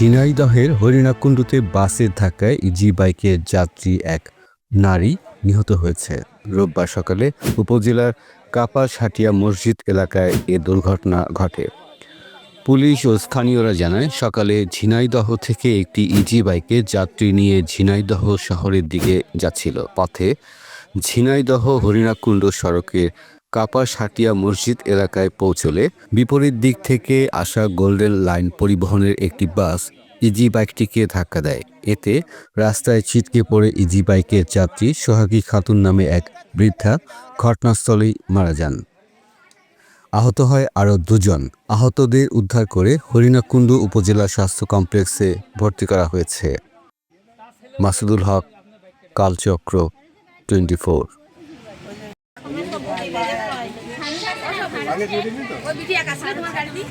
ঝিনাইদহের হরিণাকুণ্ডুতে বাসের ধাক্কায় ইজি বাইকের যাত্রী এক নারী নিহত হয়েছে। রোববার সকালে উপজেলার কাপাসহাটিয়া মসজিদ এলাকায় এ দুর্ঘটনা ঘটে। পুলিশ ও স্থানীয়রা জানায়, সকালে ঝিনাইদহ থেকে একটি ইজি বাইকে যাত্রী নিয়ে ঝিনাইদহ শহরের দিকে যাচ্ছিল। পথে ঝিনাইদহ হরিণাকুণ্ড সড়কের কাপাসহাটিয়া মসজিদ এলাকায় পৌঁছলে বিপরীত দিক থেকে আসা গোল্ডেন লাইন পরিবহনের একটি বাস ইজি বাইকটিকে ধাক্কা দেয়। এতে রাস্তায় ছিটকে পড়ে ইজি বাইকের যাত্রী সোহাগী খাতুন নামে এক বৃদ্ধা ঘটনাস্থলেই মারা যান। আহত হয় আরও দুজন। আহতদের উদ্ধার করে হরিণাকুণ্ডু উপজেলা স্বাস্থ্য কমপ্লেক্সে ভর্তি করা হয়েছে। Masudul Haque, কালচক্র twenty four. ওই বিটি একা ছিল তোমার গাড়ি দি